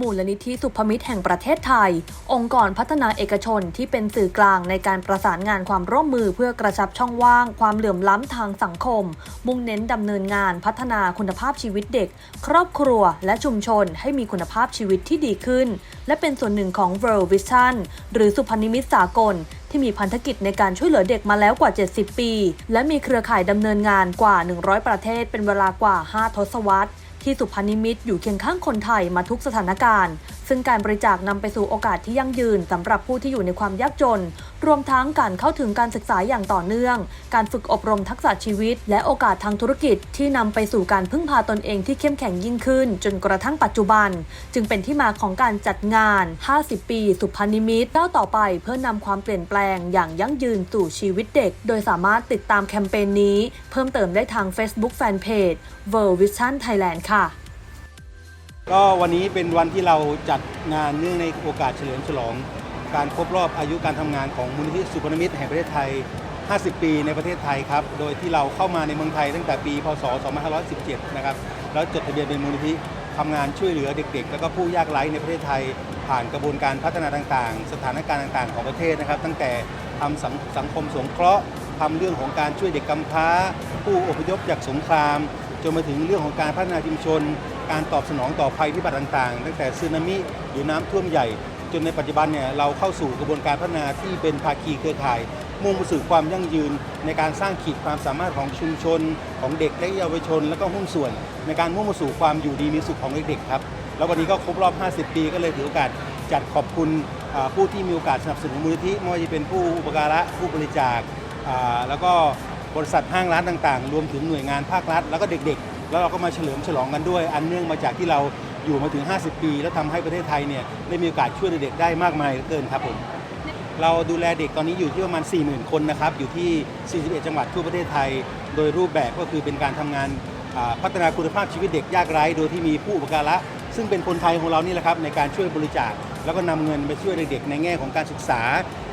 มูลนิธิสุพมิตรแห่งประเทศไทย องค์กรพัฒนาเอกชนที่เป็นสื่อกลางในการประสานงานความร่วมมือเพื่อกระชับช่องว่าง ความเหลื่อมล้ำทางสังคม มุ่งเน้นดำเนินงานพัฒนาคุณภาพชีวิตเด็ก ครอบครัวและชุมชนให้มีคุณภาพชีวิตที่ดีขึ้น และเป็นส่วนหนึ่งของ World Vision หรือสุพนิมิตสากลที่มีพันธกิจในการช่วยเหลือเด็กมาแล้วกว่า 70 ปี และมีเครือข่ายดำเนินงานกว่า 100 ประเทศเป็นเวลากว่า 5 ทศวรรษ ที่สุพรรณนิมิตอยู่เคียงข้างคนไทยมาทุกสถานการณ์ซึ่งการบริจาคนำไปสู่โอกาสที่ยั่งยืนสำหรับผู้ที่อยู่ในความยากจน รวมทั้งการเข้าถึงการศึกษาอย่างต่อเนื่อง การฝึกอบรมทักษะชีวิต และโอกาสทางธุรกิจที่นำไปสู่การพึ่งพาตนเองที่เข้มแข็งยิ่งขึ้น จนกระทั่งปัจจุบัน จึงเป็นที่มาของการจัดงาน 50 ปี สุพรรณนิมิตก้าวต่อไป เพื่อนำความเปลี่ยนแปลงอย่างยั่งยืนสู่ชีวิตเด็ก โดยสามารถติดตามแคมเปญนี้ เพิ่มเติมได้ทาง Facebook Fanpage World Vision Thailand ค่ะ ก็วันนี้เป็นวันที่เราจัดงานเนื่องในโอกาสเฉลิมฉลอง การครบรอบอายุการทำงานของมูลนิธิสุพรรณมิตรแห่งประเทศไทย 50 ปีในประเทศไทยครับ โดยที่เราเข้ามาในเมืองไทยตั้งแต่ปี พศ 2517 นะครับ แล้วจดทะเบียนเป็นมูลนิธิทำงานช่วยเหลือเด็ก ๆ แล้วก็ผู้ยากไร้ในประเทศไทย ผ่านกระบวนการพัฒนาต่างๆ สถานการณ์ต่างๆ ของประเทศนะครับ ตั้งแต่ทำสังสังคมสงเคราะห์ทำเรื่องของการช่วยเด็กกำพร้า ผู้อพยพจากสงคราม จนมาถึงเรื่องของการพัฒนาชุมชน การตอบสนองต่อภัยพิบัติต่างๆ ตั้งแต่สึนามิหรือน้ำท่วมใหญ่ จนในปัจจุบันเนี่ยเราเข้าสู่กระบวนการพัฒนาที่เป็นภาคีเครือข่าย มุ่งไปสู่ความยั่งยืน ในการสร้างขีดความสามารถของชุมชน ของเด็กและเยาวชน และก็หุ้นส่วน ในการมุ่งไปสู่ความอยู่ดีมีสุขของเด็กๆครับแล้ววันนี้ก็ครบรอบ 50 ปีก็เลยถือโอกาสจัดขอบคุณผู้ที่มีโอกาสสนับสนุนมูลนิธิไม่ว่าจะเป็นผู้อุปการะผู้บริจาคแล้วก็บริษัทห้างร้านต่างๆ รวมถึงหน่วยงานภาครัฐ แล้วก็เด็กๆ แล้วเราก็มาเฉลิมฉลองกันด้วย อันเนื่องมาจากที่เราอยู่มาถึง 50 ปี แล้วทำให้ประเทศไทยเนี่ยได้มีโอกาสช่วยเด็กๆได้มากมายเกินครับผมเราดูแลเด็กตอนนี้อยู่ที่ประมาณ 40,000 คนนะครับ อยู่ที่ 41 จังหวัดทั่วประเทศไทย โดยรูปแบบก็คือเป็นการทำงานพัฒนาคุณภาพชีวิตเด็กยากไร้ โดยที่มีผู้อุปการะ ซึ่งเป็นคนไทยของเรานี่แหละครับในการช่วยบริจาค แล้วก็นำเงินไปช่วยเด็กๆในแง่ของการศึกษา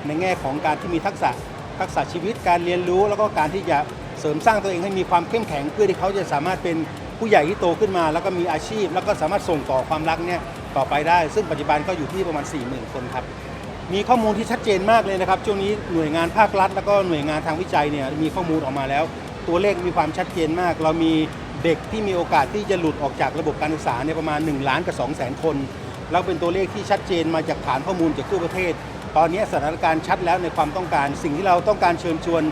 ในแง่ของการที่มีทักษะทักษะชีวิตการเรียนรู้ แล้วก็การที่จะ เสริมสร้างตัวเองให้มีความเข้มแข็งเพื่อที่เขาจะสามารถเป็นผู้ใหญ่ที่โตขึ้นมา แล้วก็มีอาชีพ แล้วก็สามารถส่งต่อความรักเนี่ยต่อไปได้ ซึ่งปัจจุบันก็อยู่ที่ประมาณ 40,000 คนครับมีข้อมูลที่ชัดเจนมากเลยนะครับช่วงนี้หน่วยงานภาครัฐ แล้วก็หน่วยงานทางวิจัยเนี่ยมีข้อมูลออกมาแล้ว ตัวเลขมีความชัดเจนมาก เรามีเด็กที่มีโอกาสที่จะหลุดออกจากระบบการศึกษาเนี่ยประมาณ 1 ล้านกับ2แสนคน แล้วเป็นตัวเลขที่ชัดเจนมาจากฐานข้อมูลจากทั่วประเทศ ตอนนี้สถานการณ์ชัดแล้วในความต้องการ สิ่งที่เราต้องการเชิญชวน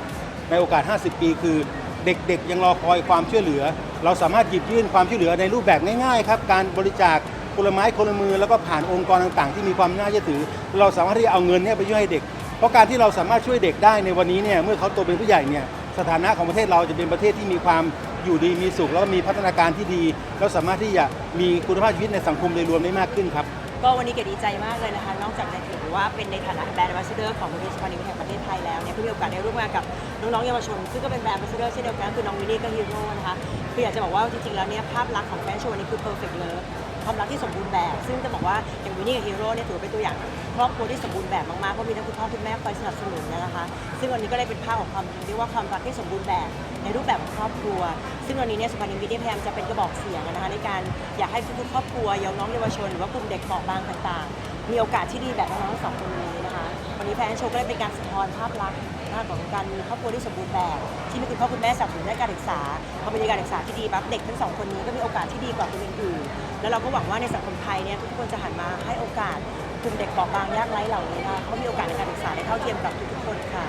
ในโอกาส 50 ปี คือเด็กๆ ยังรอคอยความช่วยเหลือ เราสามารถหยิบยื่นความช่วยเหลือในรูปแบบง่ายๆครับการบริจาคคนละไม้คนละมือแล้วก็ผ่านองค์กรต่างๆ ที่มีความน่าเชื่อถือ เราสามารถที่จะเอาเงินเนี่ยไปช่วยให้เด็ก เพราะการที่เราสามารถช่วยเด็กได้ในวันนี้เนี่ยเมื่อเขาโตเป็นผู้ใหญ่เนี่ยสถานะของประเทศเราจะเป็นประเทศที่มีความอยู่ดีมีสุขแล้วก็มีพัฒนาการที่ดี แล้วสามารถที่จะมีคุณภาพชีวิตในสังคมโดยรวมได้มากขึ้นครับ ก็วันนี้เกดดีใจมากเลยนะคะ นอกจากในถือว่าเป็นในฐานะแบรนด์ a m b a s s a d o r ของมูลนิธิสภานิมิตแห่งประเทศไทยแล้วเนี่ยก็มีโอกาสได้ร่วมงานกับน้องๆเยาวชน ซึ่งก็เป็นแบรนด์ a m b a s s a d o r เช่นเดียวกันคือน้องวินนี่ก็ฮีโร่นะคะคืออยากจะบอกว่าจริงๆแล้วเนี่ยภาพลักษณ์ของแฟนโชว์นี่คือ perfect love ความรักที่สมบูรณ์แบบ ซึ่งจะบอกว่าอย่างวินนี่กับฮีโร่เนี่ยถือเป็นตัวอย่างครอบครัวที่สมบูรณ์แบบมากๆเพราะมีทั้งคุณพ่อคุณแม่คอยสนับสนุนนะคะ ซึ่งวันนี้ก็ได้เป็นภาพของความเรียกว่าความรักที่สมบูรณ์แบบ ในรูปแบบของครอบครัว ซึ่งวันนี้เนี่ยสุพรรณบุรีพยายามจะเป็นกระบอกเสียงนะคะในการอยากให้ทุกๆครอบครัวเยาวน้องเยาวชนหรือว่ากลุ่มเด็กเปราะบางต่างๆ มีโอกาสที่ดีแบบน้องๆทั้งสองคนนี้นะคะวันนี้แฟนโชว์ก็ได้เป็นการสะท้อนภาพลักษณ์นะคะของการมีครอบครัวที่สมบูรณ์แบบที่มีคุณพ่อคุณแม่สนับสนุนด้านการศึกษาพอมีการศึกษาที่ดีปั๊บเด็กทั้งสองคนนี้ก็มีโอกาสที่ดีกว่าคนอื่นๆแล้วเราก็หวังว่าในสังคมไทยเนี่ยทุกคนจะหันมาให้โอกาส กลุ่มเด็กเปราะบางยากไร้เหล่านี้นะคะเขามีโอกาสในการศึกษาได้เท่าเทียมกับทุกๆคนค่ะ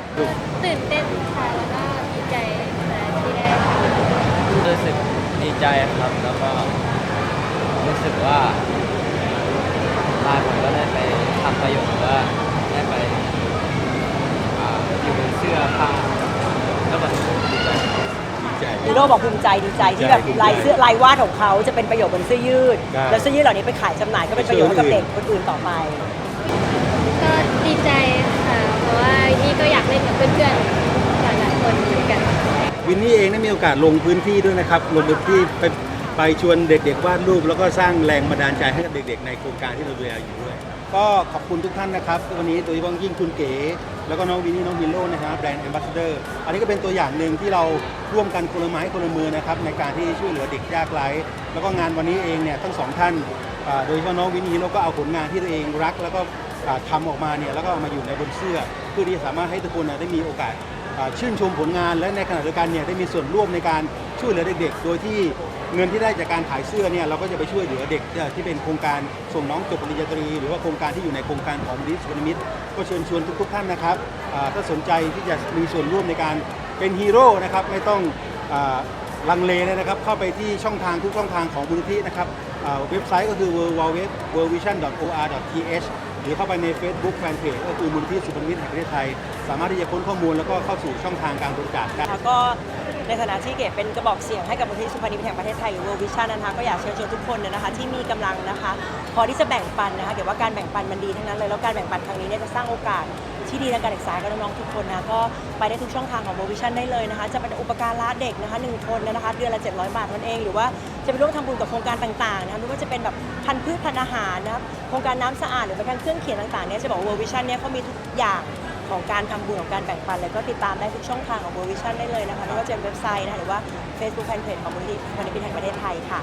ตื่นเต้นค่ะแล้วก็ดีใจค่ะที่ได้รู้สึกดีใจครับแล้วก็รู้สึกว่าลายผมก็ได้ไปทำประโยชน์หรือว่าได้ไปอ่าอยู่บนเสื้อผ้า ฮีโร่บอกภูมิใจดีใจที่แบบลายเสื้อลายวาดของเขาจะเป็นประโยชน์บนเสื้อยืดครับแล้วเสื้อยืดเหล่านี้ไปขายจำหน่ายก็เป็นประโยชน์ให้กับเด็กคนอื่นต่อไป ก็ดีใจค่ะ เพราะว่านี่ก็อยากเล่นกับเพื่อนๆหลายๆคนเหมือนกัน วินนี่เองได้มีโอกาสลงพื้นที่ด้วยนะครับ ลงพื้นที่ไปไปชวนเด็กๆวาดรูป แล้วก็สร้างแรงบันดาลใจให้กับเด็กๆ ในโครงการที่เราดูแลอยู่ด้วย ก็ขอบคุณทุกท่านนะครับ วันนี้โดยเฉพาะยิ่งคุณเก๋ แล้วก็น้องวินนี่น้องวินโลนะครับแบรนด์แอมบาสเดอร์อันนี้ก็เป็นตัวอย่างหนึ่งที่เราร่วมกันคนละไม้คนละมือนะครับในการที่ช่วยเหลือเด็กยากไร้แล้วก็งานวันนี้เองเนี่ยทั้งสองท่านโดยเฉพาะน้องวินฮีโร่ก็เอาผลงานที่ตัวเองรัก แล้วก็อ่าทำออกมาเนี่ยแล้วก็เอามาอยู่ในบนเสื้อเพื่อที่จะสามารถให้ทุกคนได้มีโอกาสชื่นชมผลงานและในขณะเดียวกันเนี่ยได้มีส่วนร่วมในการช่วยเหลือเด็กๆ โดยที่ เงินที่ได้จากการขายเสื้อเนี่ยเราก็จะไปช่วยเหลือเด็กที่เป็นโครงการส่งน้องจบปริญญาตรี หรือว่าโครงการที่อยู่ในโครงการของมูลนิธิสุวรรณมิตรก็เชิญชวนทุกๆท่านนะครับถ้าสนใจที่จะมีส่วนร่วมในการเป็นฮีโร่นะครับไม่ต้องอลังเลเลยนะครับ เข้าไปที่ช่องทางทุกช่องทางของมูลนิธินะครับเว็บไซต์ก็คือ www.worldvision.or.th หรือเข้าไปใน Facebook Fanpage ก็คือมูลนิธิสุพรรณวิทย์แห่งประเทศไทย สามารถที่จะค้นข้อมูลแล้วก็เข้าสู่ช่องทางการบริจาคได้ก็ ในฐานะที่เกดเป็นกระบอกเสียงให้กับมูลนิธิสุพรรณวิทย์แห่งประเทศไทยหรือ World Vision นะคะก็อยากเชิญชวนทุกคนนะคะที่มีกำลังนะคะ พอที่จะแบ่งปันนะคะเดี๋ยวว่าการแบ่งปันมันดีทั้งนั้นเลยแล้วการแบ่งปันครั้งนี้เนี่ยจะสร้างโอกาสที่ดีทางการศึกษากับน้องๆทุกคนนะก็ไปได้ทุกช่องทางของ World Vision ได้เลยนะคะ จะเป็นอุปการะเด็กนะคะหนึ่งคนนะคะเดือนละ 700 บาทนั่นเอง หรือว่าจะไปร่วมทำบุญกับโครงการต่างๆนะคะไม่ว่าจะเป็นแบบพันธุ์พืชพันธุ์อาหารนะครับโครงการน้ำสะอาดหรือแม้กระทั่งเครื่องเขียนต่างๆเนี่ยจะบอกว่า World Vision เนี่ยเขามีทุกอย่าง ของการทำบุญของการแบ่งปันเลยก็ติดตามได้ทุกช่องทางของ World Vision ได้เลยนะคะไม่ว่าจะเป็นเว็บไซต์นะคะหรือว่า Facebook Fanpage ของมูลนิธิพันธมิตรแห่งประเทศไทยค่ะ